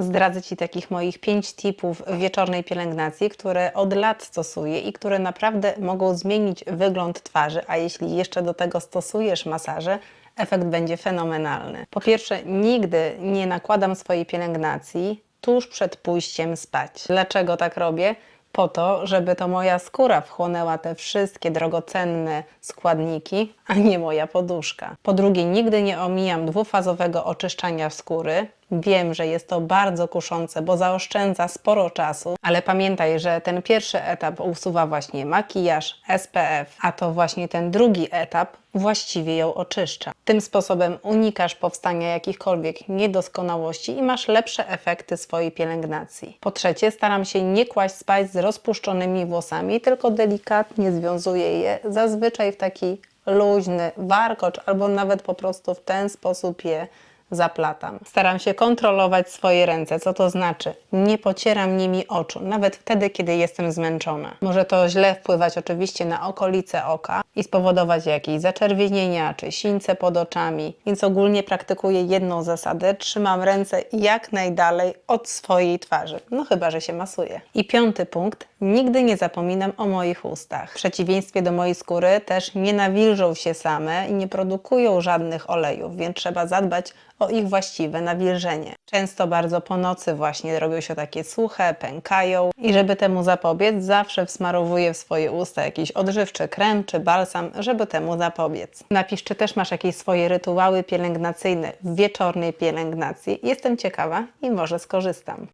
Zdradzę Ci takich moich pięć tipów wieczornej pielęgnacji, które od lat stosuję i które naprawdę mogą zmienić wygląd twarzy, a jeśli jeszcze do tego stosujesz masaże, efekt będzie fenomenalny. Po pierwsze, nigdy nie nakładam swojej pielęgnacji tuż przed pójściem spać. Dlaczego tak robię? Po to, żeby to moja skóra wchłonęła te wszystkie drogocenne składniki, a nie moja poduszka. Po drugie, nigdy nie omijam dwufazowego oczyszczania skóry. Wiem, że jest to bardzo kuszące, bo zaoszczędza sporo czasu, ale pamiętaj, że ten pierwszy etap usuwa właśnie makijaż, SPF, a to właśnie ten drugi etap właściwie ją oczyszcza. Tym sposobem unikasz powstania jakichkolwiek niedoskonałości i masz lepsze efekty swojej pielęgnacji. Po trzecie, staram się nie kłaść spać z rozpuszczonymi włosami, tylko delikatnie związuję je, zazwyczaj w taki luźny warkocz albo nawet po prostu w ten sposób je zaplatam. Staram się kontrolować swoje ręce, co to znaczy? Nie pocieram nimi oczu, nawet wtedy, kiedy jestem zmęczona. Może to źle wpływać oczywiście na okolice oka i spowodować jakieś zaczerwienienia czy sińce pod oczami, więc ogólnie praktykuję jedną zasadę: trzymam ręce jak najdalej od swojej twarzy, no chyba, że się masuję. I piąty punkt: nigdy nie zapominam o moich ustach. W przeciwieństwie do mojej skóry też nie nawilżą się same i nie produkują żadnych olejów, więc trzeba zadbać o ich właściwe nawilżenie. Często bardzo po nocy właśnie robią się takie suche, pękają i żeby temu zapobiec, zawsze wsmarowuję w swoje usta jakiś odżywczy krem czy balsam, żeby temu zapobiec. Napisz, czy też masz jakieś swoje rytuały pielęgnacyjne w wieczornej pielęgnacji. Jestem ciekawa i może skorzystam.